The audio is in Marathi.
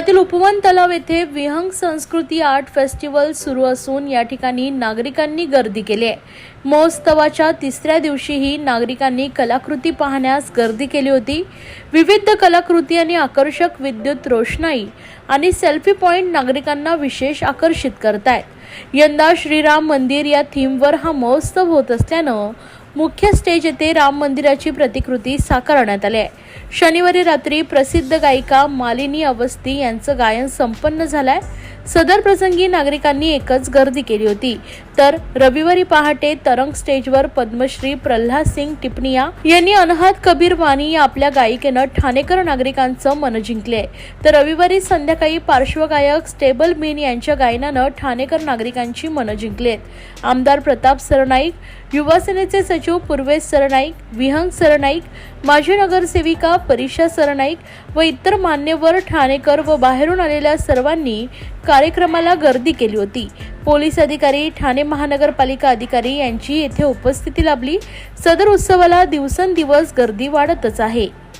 पुण्यातील उपवन तलाव येथे विहंग संस्कृती आर्ट फेस्टिवल सुरू असून या ठिकाणी नागरिकांनी गर्दी केली आहे. महोत्सवाच्या तिसऱ्या दिवशीही नागरिकांनी कलाकृती पाहण्यास गर्दी केली होती. विविध कलाकृती आणि आकर्षक विद्युत रोषणाई आणि सेल्फी पॉइंट नागरिकांना विशेष आकर्षित करतायत. यंदा श्रीराम मंदिर या थीमवर हा महोत्सव होत असल्यानं मुख्य स्टेज येथे राम मंदिराची प्रतिकृती साकारण्यात आली आहे. शनिवारी रात्री प्रसिद्ध गायिका मालिनी अवस्थी यांचं गायन संपन्न झालंय. सदर प्रसंगी नागरिकांनी एकच गर्दी केली होती. तर रविवारी पहाटे तरंग स्टेजवर पद्मश्री प्रल्हाद सिंग टिपणिया यांनी अनहद कबीर वाणी या आपल्या गायिकेनं ठाणेकर नागरिकांचं मन जिंकले तर रविवारी संध्याकाळी पार्श्वगायक स्टेबल मीन यांच्या गायनानं ठाणेकर नागरिकांची मनं जिंकलेत. आमदार प्रताप सरनाईक युवासेनेचे सचिव पूर्वेश सरनाईक विहंग सरनाईक माजी नगरसेविका परीक्षा सरनाईक व इतर मान्यवर ठाणेकर व बाहेरून आलेल्या सर्वांनी कार्यक्रमाला गर्दी केली होती. पोलीस अधिकारी ठाणे महानगरपालिका अधिकारी यांची येथे उपस्थिती लाभली. सदर उत्सवाला दिवसेंदिवस गर्दी वाढतच आहे.